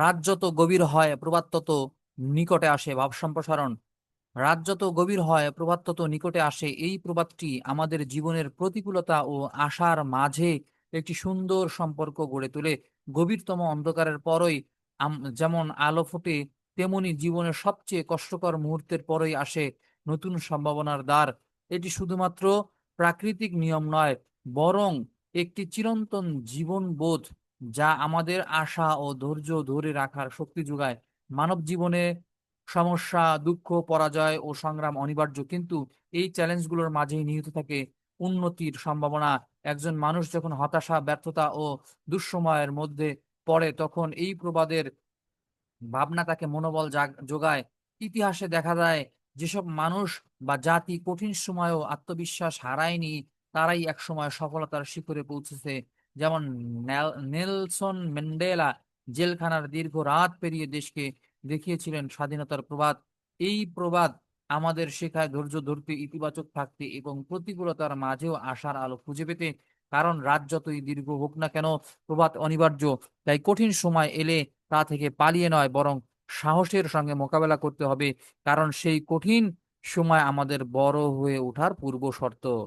রাত যত গভীর হয়, প্রভাত তত নিকটে আসে, ভাব সম্প্রসারণ। রাত যত গভীর হয়, প্রভাত তত নিকটে আসে। এই প্রবাদটি আমাদের জীবনের প্রতিকূলতা ও আশার মাঝে একটি সুন্দর সম্পর্ক গড়ে তোলে। গভীরতম অন্ধকারের পরই যেমন আলো ফোটে, তেমনি জীবনের সবচেয়ে কষ্টকর মুহূর্তের পরই আসে নতুন সম্ভাবনার দ্বার। এটি শুধুমাত্র প্রাকৃতিক নিয়ম নয়, বরং একটি চিরন্তন জীবনবোধ। যা আমাদের আশা ও ধৈর্য ধরে রাখার শক্তি যোগায়। মানব জীবনে সমস্যা, দুঃখ, পরাজয় ও সংগ্রাম অনিবার্য, কিন্তু এই চ্যালেঞ্জগুলোর মাঝেই নিহিত থাকে উন্নতির সম্ভাবনা। একজন মানুষ যখন হতাশা, ব্যর্থতা ও দুঃসময়ের মধ্যে পড়ে, তখন এই প্রবাদের ভাবনা তাকে মনোবল যোগায়। ইতিহাসে দেখা যায়, যেসব মানুষ বা জাতি কঠিন সময়েও আত্মবিশ্বাস হারায়নি, তারাই একসময় সফলতার শিখরে পৌঁছেছে। যেমন নেল- নেলসন ম্যান্ডেলা জেলখানার দীর্ঘ রাত পেরিয়ে দেশকে দেখিয়েছিলেন স্বাধীনতার প্রবাদ। এই প্রবাদ আমাদের শেখায় ধৈর্য, ধরতে ইতিবাচক থাকতে এবং প্রতিকূলতার মাঝেও আশার আলো খুঁজে পেতে। কারণ রাত যতই দীর্ঘ হোক না কেন, প্রবাদ অনিবার্য। তাই কঠিন সময় এলে তা থেকে পালিয়ে নয়, বরং সাহসের সঙ্গে মোকাবেলা করতে হবে। কারণ সেই কঠিন সময় আমাদের বড় হয়ে ওঠার পূর্ব শর্ত।